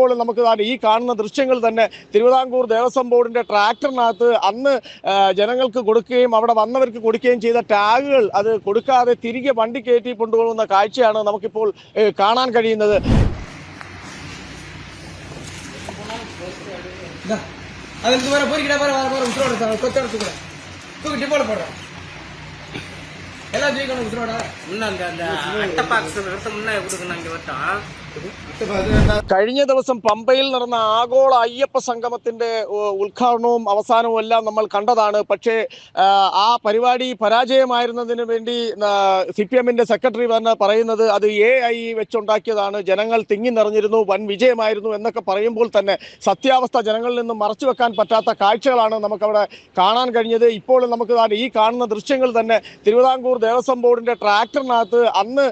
ഇപ്പോൾ നമുക്ക് ദാ ഈ കാണുന്ന ദൃശ്യങ്ങൾ തന്നെ തിരുവിതാംകൂർ ദേവസ്വം ബോർഡിന്റെ ട്രാക്ടറിനകത്ത് അന്ന് ആ, ജനങ്ങൾക്ക് കൊടുക്കുകയും അവിടെ വന്നവർക്ക് കൊടുക്കുകയും ചെയ്ത ടാഗുകൾ അത് കൊടുക്കാതെ തിരികെ വണ്ടി കയറ്റി കൊണ്ടുപോകുന്ന കാഴ്ചയാണ് നമുക്കിപ്പോൾ ഏ, കാണാൻ കഴിയുന്നത് இந்தா. அதுக்கு வர பொறிக்கிட்ட வர வர வர உசுரோட கொத்தோட தூக்குறேன் தூக்கிட்டு போட போடுறேன் எல்லாம் தூக்கணும் உசுரோட முன்ன அந்த அந்த அட்டை பாக்ஸ் எடுத்து முன்னே கொடுக்கணும் இங்கே வட்டம் കഴിഞ്ഞ ദിവസം പമ്പയിൽ നടന്ന ആഗോള അയ്യപ്പ സംഗമത്തിന്റെ ഉദ്ഘാടനവും അവസാനവും എല്ലാം നമ്മൾ കണ്ടതാണ്. പക്ഷേ ആ, പരിപാടി പരാജയമായിരുന്നതിന് വേണ്ടി സി പി എമ്മിന്റെ സെക്രട്ടറി തന്നെ പറയുന്നത് അത് എ ഐ വെച്ചുണ്ടാക്കിയതാണ്. ജനങ്ങൾ തിങ്ങി നിറഞ്ഞിരുന്നു വൻ വിജയമായിരുന്നു എന്നൊക്കെ പറയുമ്പോൾ തന്നെ സത്യാവസ്ഥ ജനങ്ങളിൽ നിന്നും മറച്ചു വെക്കാൻ പറ്റാത്ത കാഴ്ചകളാണ് നമുക്കവിടെ കാണാൻ കഴിഞ്ഞത്. ഇപ്പോൾ നമുക്ക് ഈ കാണുന്ന ദൃശ്യങ്ങൾ തന്നെ തിരുവിതാംകൂർ ദേവസ്വം ബോർഡിന്റെ ട്രാക്ടറിനകത്ത് അന്ന്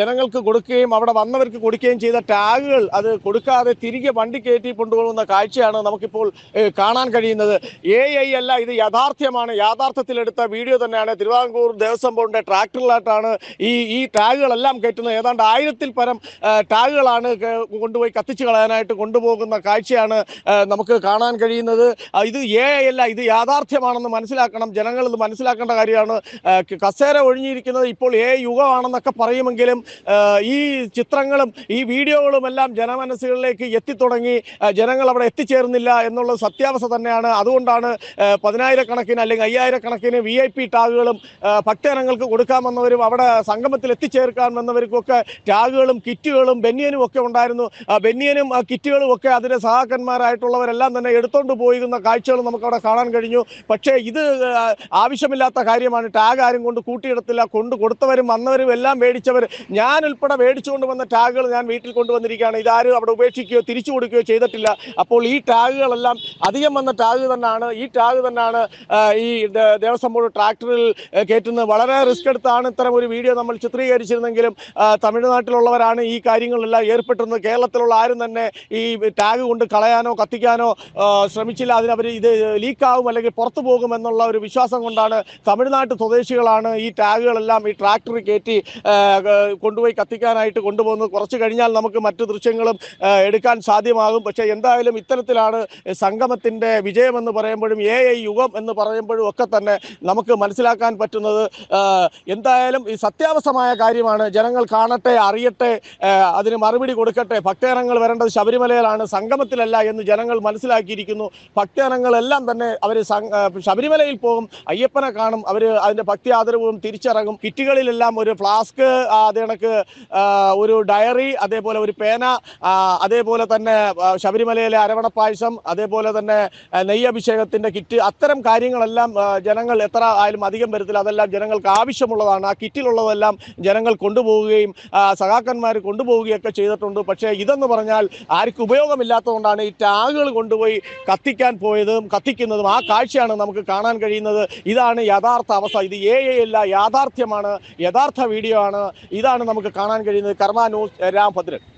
ജനങ്ങൾക്ക് കൊടുക്കുകയും അവിടെ വന്നവർക്ക് കൊടുക്കുകയും ചെയ്ത ടാഗുകൾ അത് കൊടുക്കാതെ തിരികെ വണ്ടി കയറ്റി കൊണ്ടുപോകുന്ന കാഴ്ചയാണ് നമുക്കിപ്പോൾ കാണാൻ കഴിയുന്നത്. എ ഐ അല്ല ഇത് യാഥാർത്ഥ്യമാണ്. യാഥാർത്ഥ്യത്തിലെടുത്ത വീഡിയോ തന്നെയാണ് തിരുവിതാംകൂർ ദേവസ്വം ബോർഡിന്റെ ട്രാക്ടറിലായിട്ടാണ് ഈ ഈ ടാഗുകളെല്ലാം കയറ്റുന്നത്. ഏതാണ്ട് ആയിരത്തിൽ പരം ടാഗുകളാണ് കൊണ്ടുപോയി കത്തിച്ചു കളയാനായിട്ട് കൊണ്ടുപോകുന്ന കാഴ്ചയാണ് നമുക്ക് കാണാൻ കഴിയുന്നത്. ഇത് എ ഐ അല്ല ഇത് യാഥാർത്ഥ്യമാണെന്ന് മനസ്സിലാക്കണം. ജനങ്ങൾ ഇത് മനസ്സിലാക്കേണ്ട കാര്യമാണ്. കസേര ഒഴിഞ്ഞിരിക്കുന്നത് ഇപ്പോൾ എ യുഗമാണെന്നൊക്കെ പറയുമെങ്കിലും ഈ ചിത്രങ്ങളും ഈ വീഡിയോകളും എല്ലാം ജനമനസ്സുകളിലേക്ക് എത്തിത്തുടങ്ങി ജനങ്ങൾ അവിടെ എത്തിച്ചേർന്നില്ല എന്നുള്ള സത്യാവസ്ഥ തന്നെയാണ്. അതുകൊണ്ടാണ് പതിനായിരക്കണക്കിന് അല്ലെങ്കിൽ അയ്യായിരക്കണക്കിന് വി ഐ പി ടാഗുകളും ഭക്തജനങ്ങൾക്ക് കൊടുക്കാമെന്നവരും അവിടെ സംഗമത്തിൽ എത്തിച്ചേർക്കാമെന്നവർക്കൊക്കെ ടാഗുകളും കിറ്റുകളും ബെന്നിയനും ഒക്കെ ഉണ്ടായിരുന്നു. ബെന്നിയനും കിറ്റുകളും ഒക്കെ അതിന്റെ സഹാക്കന്മാരായിട്ടുള്ളവരെല്ലാം തന്നെ എടുത്തോണ്ട് പോയിരുന്ന കാഴ്ചകൾ നമുക്ക് അവിടെ കാണാൻ കഴിഞ്ഞു. പക്ഷേ ഇത് ആവശ്യമില്ലാത്ത കാര്യമാണ്. ടാഗ് ആരും കൊണ്ട് കൂട്ടിയിടത്തില്ല. കൊണ്ട് കൊടുത്തവരും വന്നവരും എല്ലാം മേടിച്ചവർ. ഞാൻ ഉൾപ്പെടെ മേടിച്ചുകൊണ്ട് വന്ന ടാഗുകൾ ഞാൻ വീട്ടിൽ കൊണ്ടുവന്നിരിക്കുകയാണ്. ഇതാരും അവിടെ ഉപേക്ഷിക്കുകയോ തിരിച്ചു കൊടുക്കുകയോ ചെയ്തിട്ടില്ല. അപ്പോൾ ഈ ടാഗുകളെല്ലാം അധികം വന്ന ടാഗ് തന്നെയാണ് ഈ ടാഗ് തന്നെയാണ് ഈ ദേവസ്വം ബോർഡ് ട്രാക്ടറിൽ കയറ്റുന്നത്. വളരെ റിസ്ക് എടുത്താണ് ഇത്തരം ഒരു വീഡിയോ നമ്മൾ ചിത്രീകരിച്ചിരുന്നെങ്കിലും തമിഴ്നാട്ടിലുള്ളവരാണ് ഈ കാര്യങ്ങളെല്ലാം ഏർപ്പെട്ടിരുന്നത് കേരളത്തിലുള്ള ആരും തന്നെ ഈ ടാഗ് കൊണ്ട് കളയാനോ കത്തിക്കാനോ ശ്രമിച്ചില്ല. അതിനവർ ഇത് ലീക്കാവും അല്ലെങ്കിൽ പുറത്തു പോകും എന്നുള്ള ഒരു വിശ്വാസം കൊണ്ടാണ് തമിഴ്നാട്ട് സ്വദേശികളാണ് ഈ ടാഗുകളെല്ലാം ഈ ട്രാക്ടറിൽ കയറ്റി കൊണ്ടുപോയി കത്തിക്കാനായിട്ട് കൊണ്ടുപോകുന്നത്. കുറച്ച് കഴിഞ്ഞാൽ നമുക്ക് മറ്റു ദൃശ്യങ്ങളും എടുക്കാൻ സാധ്യമാകും. പക്ഷേ എന്തായാലും ഇത്തരത്തിലാണ് സംഗമത്തിന്റെ വിജയമെന്ന് പറയുമ്പോഴും എ ഐ യുഗം എന്ന് പറയുമ്പോഴും ഒക്കെ തന്നെ നമുക്ക് മനസ്സിലാക്കാൻ പറ്റുന്നത് എന്തായാലും ഈ സത്യാവസ്ഥമായ കാര്യമാണ്. ജനങ്ങൾ കാണട്ടെ അറിയട്ടെ അതിന് മറുപടി കൊടുക്കട്ടെ. ഭക്തജനങ്ങൾ വരേണ്ടത് ശബരിമലയിലാണ് സംഗമത്തിലല്ല എന്ന് ജനങ്ങൾ മനസ്സിലാക്കിയിരിക്കുന്നു. ഭക്തജനങ്ങളെല്ലാം തന്നെ അവർ ശബരിമലയിൽ പോകും അയ്യപ്പനെ കാണും അവർ അതിന്റെ ഭക്തി ആദരവും തിരിച്ചിറങ്ങും കിറ്റുകളിലെല്ലാം ഒരു ഫ്ലാസ്ക് അതിനക്ക് ഒരു ഡയറി അതേപോലെ ഒരു പേന അതേപോലെ തന്നെ ശബരിമലയിലെ അരവണപ്പായസം പായസം അതേപോലെ തന്നെ നെയ്യഭിഷേകത്തിന്റെ കിറ്റ് അത്തരം കാര്യങ്ങളെല്ലാം ജനങ്ങൾ എത്ര ആയാലും അധികം വരത്തില്ല. അതെല്ലാം ജനങ്ങൾക്ക് ആവശ്യമുള്ളതാണ്. ആ കിറ്റിലുള്ളതെല്ലാം ജനങ്ങൾ കൊണ്ടുപോവുകയും സഖാക്കന്മാർ കൊണ്ടുപോവുകയൊക്കെ ചെയ്തിട്ടുണ്ട്. പക്ഷേ ഇതെന്ന് പറഞ്ഞാൽ ആർക്കും ഉപയോഗമില്ലാത്തതുകൊണ്ടാണ് ഈ ടാഗുകൾ കൊണ്ടുപോയി കത്തിക്കാൻ പോയതും കത്തിക്കുന്നതും. ആ കാഴ്ചയാണ് നമുക്ക് കാണാൻ കഴിയുന്നത്. ഇതാണ് യഥാർത്ഥ അവസ്ഥ. ഇത് എ അല്ല യാഥാർത്ഥ്യമാണ്. യഥാർത്ഥ വീഡിയോ ആണ്. ഇതാണ് നമുക്ക് കാണാൻ കഴിയുന്നത്. കർമാനൂസ് ന്യൂസ് Kapatırak.